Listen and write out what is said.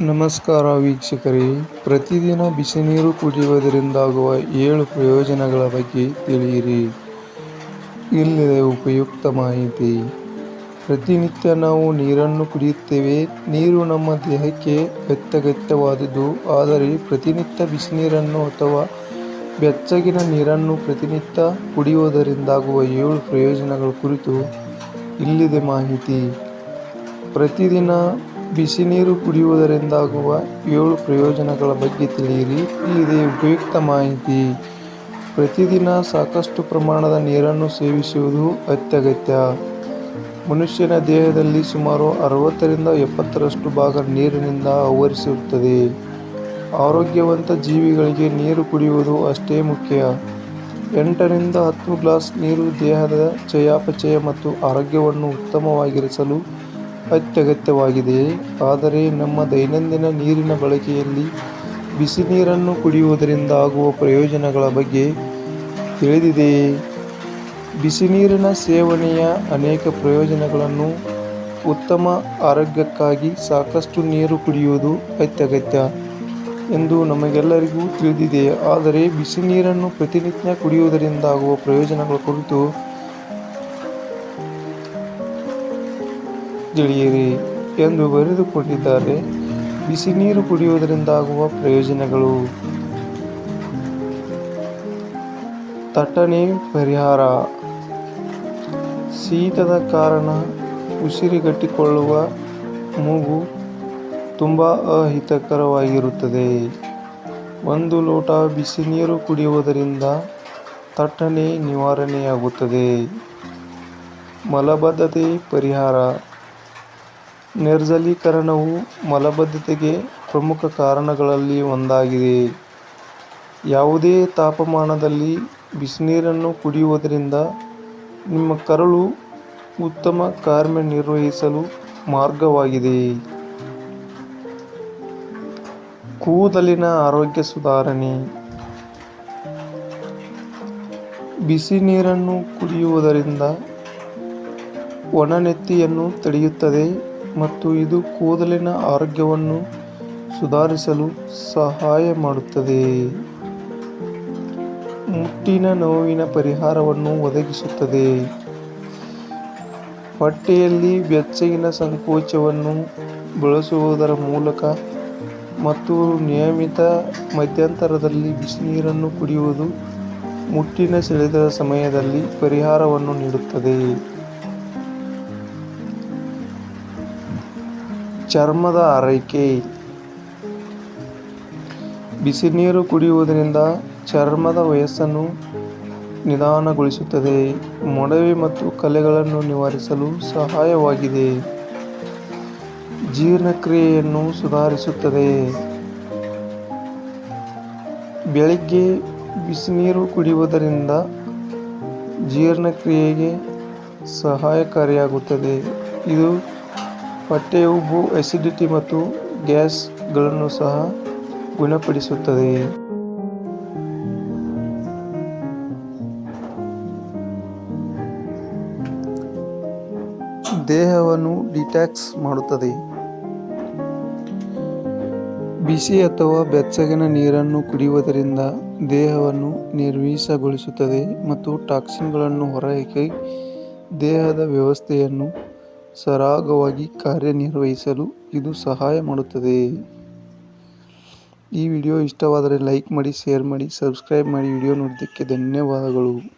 ನಮಸ್ಕಾರ ವೀಕ್ಷಕರೇ. ಪ್ರತಿದಿನ ಬಿಸಿ ನೀರು ಕುಡಿಯುವುದರಿಂದಾಗುವ ಏಳು ಪ್ರಯೋಜನಗಳ ಬಗ್ಗೆ ತಿಳಿಯಿರಿ. ಇಲ್ಲಿದೆ ಉಪಯುಕ್ತ ಮಾಹಿತಿ. ಪ್ರತಿನಿತ್ಯ ನಾವು ನೀರನ್ನು ಕುಡಿಯುತ್ತೇವೆ. ನೀರು ನಮ್ಮ ದೇಹಕ್ಕೆ ಅತ್ಯಗತ್ಯವಾದುದು ಆದರೆ ಪ್ರತಿನಿತ್ಯ ಬಿಸಿನೀರನ್ನು ಅಥವಾ ಬೆಚ್ಚಗಿನ ನೀರನ್ನು ಪ್ರತಿನಿತ್ಯ ಕುಡಿಯುವುದರಿಂದಾಗುವ ಏಳು ಪ್ರಯೋಜನಗಳ ಕುರಿತು ಇಲ್ಲಿದೆ ಮಾಹಿತಿ. ಪ್ರತಿದಿನ ಬಿಸಿನೀರು ಕುಡಿಯುವುದರಿಂದಾಗುವ ಏಳು ಪ್ರಯೋಜನಗಳ ಬಗ್ಗೆ ತಿಳಿಯಿರಿ. ಇಲ್ಲಿದೆ ಉಪಯುಕ್ತ ಮಾಹಿತಿ. ಪ್ರತಿದಿನ ಸಾಕಷ್ಟು ಪ್ರಮಾಣದ ನೀರನ್ನು ಸೇವಿಸುವುದು ಅತ್ಯಗತ್ಯ. ಮನುಷ್ಯನ ದೇಹದಲ್ಲಿ ಸುಮಾರು ಅರವತ್ತರಿಂದ ಎಪ್ಪತ್ತರಷ್ಟು ಭಾಗ ನೀರಿನಿಂದ ಆವರಿಸಿರುತ್ತದೆ ಆರೋಗ್ಯವಂತ ಜೀವಿಗಳಿಗೆ ನೀರು ಕುಡಿಯುವುದು ಅಷ್ಟೇ ಮುಖ್ಯ. ಎಂಟರಿಂದ ಹತ್ತು ಗ್ಲಾಸ್ ನೀರು ದೇಹದ ಚಯಾಪಚಯ ಮತ್ತು ಆರೋಗ್ಯವನ್ನು ಉತ್ತಮವಾಗಿರಿಸಲು ಅತ್ಯಗತ್ಯವಾಗಿದೆ. ಆದರೆ ನಮ್ಮ ದೈನಂದಿನ ನೀರಿನ ಬಳಕೆಯಲ್ಲಿ ಬಿಸಿ ನೀರನ್ನು ಕುಡಿಯುವುದರಿಂದ ಆಗುವ ಪ್ರಯೋಜನಗಳ ಬಗ್ಗೆ ತಿಳಿದಿದೆಯೇ ಬಿಸಿ ನೀರಿನ ಸೇವನೆಯ ಅನೇಕ ಪ್ರಯೋಜನಗಳನ್ನು ಉತ್ತಮ ಆರೋಗ್ಯಕ್ಕಾಗಿ ಸಾಕಷ್ಟು ನೀರು ಕುಡಿಯುವುದು ಅತ್ಯಗತ್ಯ ಎಂದು ನಮಗೆಲ್ಲರಿಗೂ ತಿಳಿದಿದೆ. ಆದರೆ ಬಿಸಿ ನೀರನ್ನು ಪ್ರತಿನಿತ್ಯ ಕುಡಿಯುವುದರಿಂದ ಆಗುವ ಪ್ರಯೋಜನಗಳ ಕುರಿತು ತಿಳಿಯಿರಿ ಎಂದು ಬರೆದುಕೊಂಡಿದ್ದಾರೆ. ಬಿಸಿ ನೀರು ಕುಡಿಯುವುದರಿಂದಾಗುವ ಪ್ರಯೋಜನಗಳು. ತಟ್ಟನೆ ಪರಿಹಾರ. ಶೀತದ ಕಾರಣ ಉಸಿರುಗಟ್ಟಿಕೊಳ್ಳುವ ಮೂಗು ತುಂಬ ಅಹಿತಕರವಾಗಿರುತ್ತದೆ. ಒಂದು ಲೋಟ ಬಿಸಿ ನೀರು ಕುಡಿಯುವುದರಿಂದ ತಟ್ಟನೆ ನಿವಾರಣೆಯಾಗುತ್ತದೆ. ಮಲಬದ್ಧತೆ ಪರಿಹಾರ. ನಿರ್ಜಲೀಕರಣವು ಮಲಬದ್ಧತೆಗೆ ಪ್ರಮುಖ ಕಾರಣಗಳಲ್ಲಿ ಒಂದಾಗಿದೆ. ಯಾವುದೇ ತಾಪಮಾನದಲ್ಲಿ ಬಿಸಿನೀರನ್ನು ಕುಡಿಯುವುದರಿಂದ ನಿಮ್ಮ ಕರಳು ಉತ್ತಮ ಕಾರ್ಯನಿರ್ವಹಿಸಲು ಮಾರ್ಗವಾಗಿದೆ. ಕೂದಲಿನ ಆರೋಗ್ಯ ಸುಧಾರಣೆ. ಬಿಸಿ ನೀರನ್ನು ಕುಡಿಯುವುದರಿಂದ ಒಣನೆತ್ತಿಯನ್ನು ತಡೆಯುತ್ತದೆ. ಮತ್ತು ಇದು ಕೂದಲಿನ ಆರೋಗ್ಯವನ್ನು ಸುಧಾರಿಸಲು ಸಹಾಯ ಮಾಡುತ್ತದೆ. ಮುಟ್ಟಿನ ನೋವಿನ ಪರಿಹಾರವನ್ನು ಒದಗಿಸುತ್ತದೆ. ಹೊಟ್ಟೆಯಲ್ಲಿ ಬೆಚ್ಚಗಿನ ಸಂಕೋಚವನ್ನು ಬಳಸುವುದರ ಮೂಲಕ ಮತ್ತು ನಿಯಮಿತ ಮಧ್ಯಂತರದಲ್ಲಿ ಬಿಸಿನೀರನ್ನು ಕುಡಿಯುವುದು ಮುಟ್ಟಿನ ಸೆಳೆತದ ಸಮಯದಲ್ಲಿ ಪರಿಹಾರವನ್ನು ನೀಡುತ್ತದೆ. ಚರ್ಮದ ಆರೈಕೆ ಬಿಸಿನೀರು ಕುಡಿಯುವುದರಿಂದ ಚರ್ಮದ ವಯಸ್ಸನ್ನು ನಿಧಾನಗೊಳಿಸುತ್ತದೆ. ಮೊಡವೆ ಮತ್ತು ಕಲೆಗಳನ್ನು ನಿವಾರಿಸಲು ಸಹಾಯವಾಗಿದೆ. ಜೀರ್ಣಕ್ರಿಯೆಯನ್ನು ಸುಧಾರಿಸುತ್ತದೆ. ಬೆಳಿಗ್ಗೆ ಬಿಸಿನೀರು ಕುಡಿಯುವುದರಿಂದ ಜೀರ್ಣಕ್ರಿಯೆಗೆ ಸಹಾಯಕಾರಿಯಾಗುತ್ತದೆ. ಇದು ಹೊಟ್ಟೆ ಉಬ್ಬು ಎಸಿಡಿಟಿ ಮತ್ತು ಗ್ಯಾಸ್ಗಳನ್ನು ಸಹ ಗುಣಪಡಿಸುತ್ತದೆ. ದೇಹವನ್ನು ಡಿಟ್ಯಾಕ್ಸ್ ಮಾಡುತ್ತದೆ. ಬಿಸಿ ಅಥವಾ ಬೆಚ್ಚಗಿನ ನೀರನ್ನು ಕುಡಿಯುವುದರಿಂದ ದೇಹವನ್ನು ನಿರ್ವೀಸಗೊಳಿಸುತ್ತದೆ ಮತ್ತು ಟಾಕ್ಸಿನ್ಗಳನ್ನು ಹೊರಹಾಕಿ ದೇಹದ ವ್ಯವಸ್ಥೆಯನ್ನು ಸರಾಗವಾಗಿ ಕಾರ್ಯನಿರ್ವಹಿಸಲು ಇದು ಸಹಾಯ ಮಾಡುತ್ತದೆ. ಈ ವಿಡಿಯೋ ಇಷ್ಟವಾದರೆ ಲೈಕ್ ಮಾಡಿ, ಶೇರ್ ಮಾಡಿ, ಸಬ್ಸ್ಕ್ರೈಬ್ ಮಾಡಿ ವಿಡಿಯೋ ನೋಡಿದ್ದಕ್ಕೆ ಧನ್ಯವಾದಗಳು.